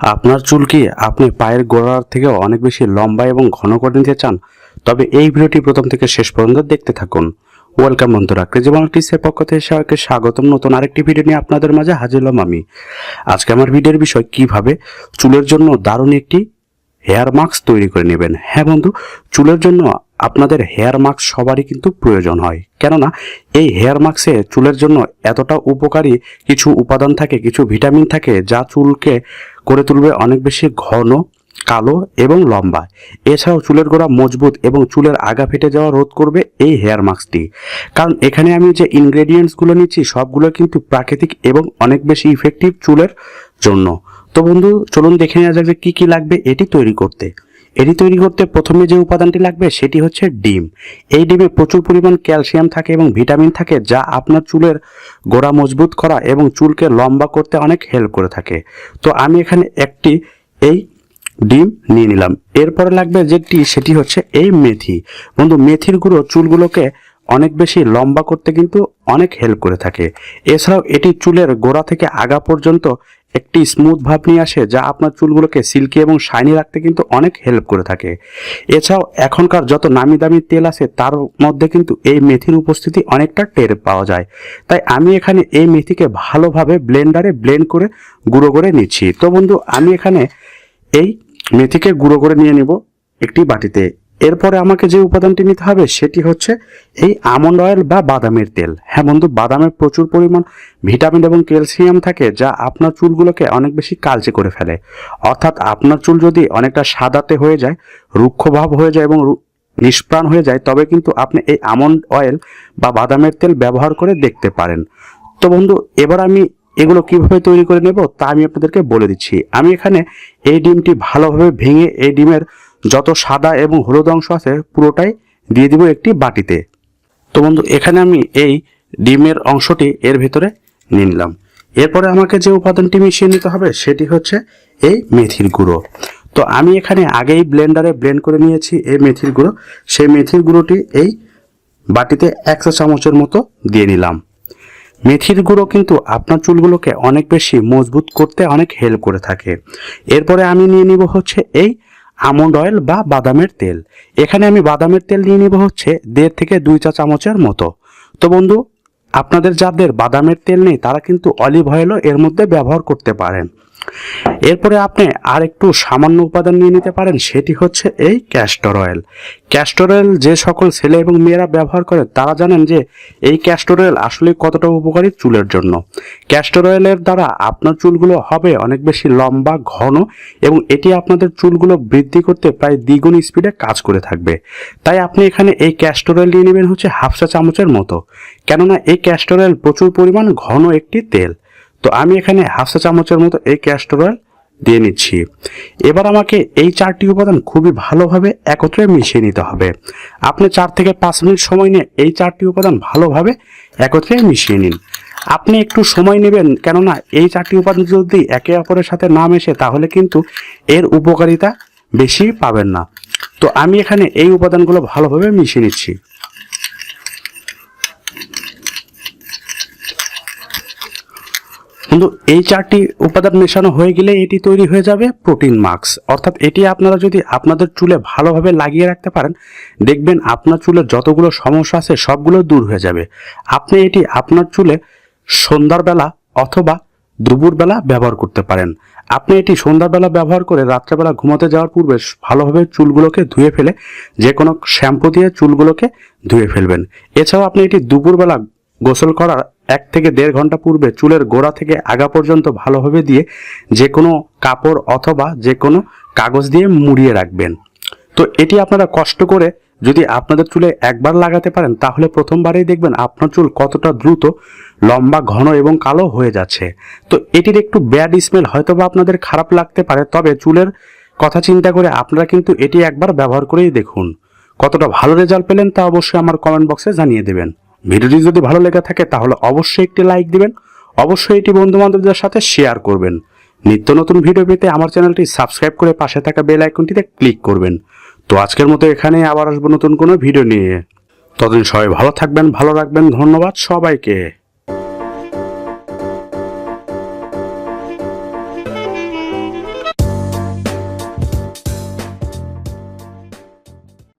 আপনার চুল কি আপনি পায়ের গোড়ার থেকে অনেক বেশি লম্বা এবং ঘন করে নিতে চান? তবে এই ভিডিওটি প্রথম থেকে শেষ পর্যন্ত দেখতে থাকুন। ওয়েলকাম বন্ধুরা ক্রেজি বাংলা টিসের পক্ষ থেকে সবাইকে স্বাগতম। নতুন আরেকটি ভিডিও নিয়ে আপনাদের মাঝে হাজির হলাম আমি। আজকে আমার ভিডিওর বিষয় কীভাবে চুলের জন্য দারুণ একটি হেয়ার মাস্ক তৈরি করে নেবেন। হ্যাঁ বন্ধু, চুলের জন্য আপনাদের হেয়ার মাস্ক সবারই কিন্তু প্রয়োজন হয়। কেননা, এই হেয়ার মাস্কে চুলের জন্য এতটা উপকারী কিছু উপাদান থাকে, কিছু ভিটামিন থাকে, যা চুলকে করে তুলবে অনেক বেশি ঘন, কালো এবং লম্বা। এছাড়াও চুলের গোড়া মজবুত এবং চুলের আগা ফেটে যাওয়া রোধ করবে এই হেয়ার মাস্কটি কারণ, এখানে আমি যে ইনগ্রেডিয়েন্টসগুলো নিচ্ছি, সবগুলো কিন্তু প্রাকৃতিক এবং অনেক বেশি ইফেক্টিভ চুলের জন্য। তো বন্ধু, চলুন দেখে নেওয়া যাক যে কী কী লাগবে এটি তৈরি করতে। এটি তৈরি করতে প্রথমে যে উপাদানটি লাগবে সেটি হচ্ছে ডিম। এই ডিমে প্রচুর পরিমাণ ক্যালসিয়াম থাকে এবং ভিটামিন থাকে যা আপনার চুলের গোড়া মজবুত করা এবং চুলকে লম্বা করতে অনেক হেল্প করে থাকে। তো আমি এখানে একটি এই ডিম নিয়ে নিলাম। এরপরে লাগবে যেটি, সেটি হচ্ছে এই মেথি। বন্ধু, মেথির গুঁড়ো চুলগুলোকে অনেক বেশি লম্বা করতে কিন্তু অনেক হেল্প করে থাকে। এছাড়াও এটি চুলের গোড়া থেকে আগা পর্যন্ত একটি স্মুথ ভাব নিয়ে আসে যা আপনার চুলগুলোকে সিল্কি এবং শাইনি রাখতে কিন্তু অনেক হেল্প করে থাকে। এছাড়াও এখনকার যত নামি দামি তেল আছে, তার মধ্যে কিন্তু এই মেথির উপস্থিতি অনেকটা টের পাওয়া যায়। তাই আমি এখানে এই মেথিকে ভালোভাবে ব্লেন্ডারে ব্লেন্ড করে গুঁড়ো করে নিচ্ছি। তো বন্ধু, আমি এখানে এই মেথিকে গুঁড়ো করে নিয়ে নিব একটি বাটিতে। এরপরে আমাকে যে উপাদানটি নিতে হবে সেটি হচ্ছে এই আমন্ড অয়েল বা বাদামের তেল। হ্যাঁ বন্ধু, বাদামের প্রচুর পরিমাণ ভিটামিন এবং ক্যালসিয়াম থাকে যা আপনার চুলগুলোকে অনেক বেশি কালচে করে ফেলে। অর্থাৎ আপনার চুল যদি অনেকটা সাদাতে হয়ে যায়, রুক্ষভাব হয়ে যায় এবং নিষ্প্রাণ হয়ে যায়, তবে কিন্তু আপনি এই আমন্ড অয়েল বা বাদামের তেল ব্যবহার করে দেখতে পারেন। তো বন্ধু, এবার আমি এগুলো কীভাবে তৈরি করে নেব তা আমি আপনাদেরকে বলে দিচ্ছি। আমি এখানে এই ডিমটি ভালোভাবে ভেঙে এই ডিমের যত সাদা এবং হলুদ অংশ আছে, পুরোটাই দিয়ে দিব একটি বাটিতে। তো বন্ধু, এখানে আমি এই ডিমের অংশটি এর ভিতরে নিয়ে নিলাম। এরপরে আমাকে যে উপাদানটি মিশিয়ে নিতে হবে, সেটি হচ্ছে এই মেথির গুঁড়ো। তো আমি এখানে আগেই ব্লেন্ডারে ব্লেন্ড করে নিয়েছি এই মেথির গুঁড়ো। সেই মেথির গুঁড়োটি এই বাটিতে একশো চামচের মতো দিয়ে নিলাম। মেথির গুঁড়ো কিন্তু আপনার চুলগুলোকে অনেক বেশি মজবুত করতে, অনেক হেল্প করে থাকে। এরপরে আমি নিয়ে নিব হচ্ছে এই আমন্ড অয়েল বা বাদামের তেল। এখানে আমি বাদামের তেল নিয়ে নিব হচ্ছে দেড় থেকে দুই চা চামচের মতো। তো বন্ধু, আপনাদের যাদের বাদামের তেল নেই, তারা কিন্তু অলিভ অয়েলও এর মধ্যে ব্যবহার করতে পারেন। এরপরে আপনি আর একটু সামান্য উপাদান নিয়ে নিতে পারেন, সেটি হচ্ছে এই ক্যাস্টর অয়েল ক্যাস্টর অয়েল যে সকল ছেলে এবং মেয়েরা ব্যবহার করে, তারা জানেন যে এই ক্যাস্টর অয়েল আসলে কতটা উপকারী চুলের জন্য। ক্যাস্টর অয়েলের দ্বারা আপনার চুলগুলো হবে অনেক বেশি লম্বা, ঘন এবং এটি আপনাদের চুলগুলো বৃদ্ধি করতে প্রায় দ্বিগুণ স্পিডে কাজ করে থাকবে। তাই আপনি এখানে এই ক্যাস্টর অয়েল নিয়ে নেবেন হচ্ছে হাফ চা চামচের মতো। কেননা এই ক্যাস্টর অয়েল প্রচুর পরিমাণ ঘন একটি তেল। তো আমি এখানে হাফ চা চামচের মতো এই ক্যাস্টর অয়েল দিয়ে নিচ্ছি। এবার আমাকে এই চারটি উপাদান খুবই ভালোভাবে একত্রে মিশিয়ে নিতে হবে। আপনি চার থেকে পাঁচ মিনিট সময় নিয়ে এই চারটি উপাদান ভালোভাবে একত্রে মিশিয়ে নিন। আপনি একটু সময় নেবেন, কেননা এই চারটি উপাদান যদি একে অপরের সাথে না মেশে, তাহলে কিন্তু এর উপকারিতা বেশি পাবেন না। তো আমি এখানে এই উপাদানগুলো ভালোভাবে মিশিয়ে নিচ্ছি। কিন্তু এই চারটি উপাদান মেশানো হয়ে গেলে এটি তৈরি হয়ে যাবে প্রোটিন মাস্ক অর্থাৎ এটি আপনারা যদি আপনাদের চুলে ভালোভাবে লাগিয়ে রাখতে পারেন, দেখবেন আপনার চুলের যতগুলো সমস্যা আছে সবগুলো দূর হয়ে যাবে। আপনি এটি আপনার চুলে সন্ধ্যার অথবা দুপুরবেলা ব্যবহার করতে পারেন। আপনি এটি সন্ধ্যাবেলা ব্যবহার করে রাত্রেবেলা ঘুমাতে যাওয়ার পূর্বে ভালোভাবে চুলগুলোকে ধুয়ে ফেলে যে কোনো শ্যাম্পু দিয়ে চুলগুলোকে ধুয়ে ফেলবেন। এছাড়াও আপনি এটি দুপুরবেলা গোসল করার এক থেকে দেড় ঘণ্টা পূর্বে চুলের গোড়া থেকে আগা পর্যন্ত ভালোভাবে দিয়ে যে কোনো কাপড় অথবা যে কোনো কাগজ দিয়ে মুড়িয়ে রাখবেন। তো এটি আপনারা কষ্ট করে যদি আপনাদের চুলে একবার লাগাতে পারেন, তাহলে প্রথমবারেই দেখবেন আপনার চুল কতটা দ্রুত, লম্বা, ঘন এবং কালো হয়ে যাচ্ছে। তো এটির একটু ব্যাড স্মেল হয়তো বা আপনাদের খারাপ লাগতে পারে, তবে চুলের কথা চিন্তা করে আপনারা কিন্তু এটি একবার ব্যবহার করেই দেখুন। কতটা ভালো রেজাল্ট পেলেন তা অবশ্যই আমার কমেন্ট বক্সে জানিয়ে দেবেন। ভিডিওটি যদি ভালো লেগে থাকে, তাহলে অবশ্যই একটি লাইক দিবেন, অবশ্যই এটি বন্ধু বান্ধবদের সাথে শেয়ার করবেন। নিত্য নতুন ভিডিও পেতে আমার চ্যানেলটি সাবস্ক্রাইব করে পাশে থাকা বেল আইকনটিতে ক্লিক করবেন। তো আজকের মতো এখানে আবার আসব নতুন কোনো ভিডিও নিয়ে। ততদিন সবাই ভালো থাকবেন, ভালো রাখবেন, ধন্যবাদ সবাইকে।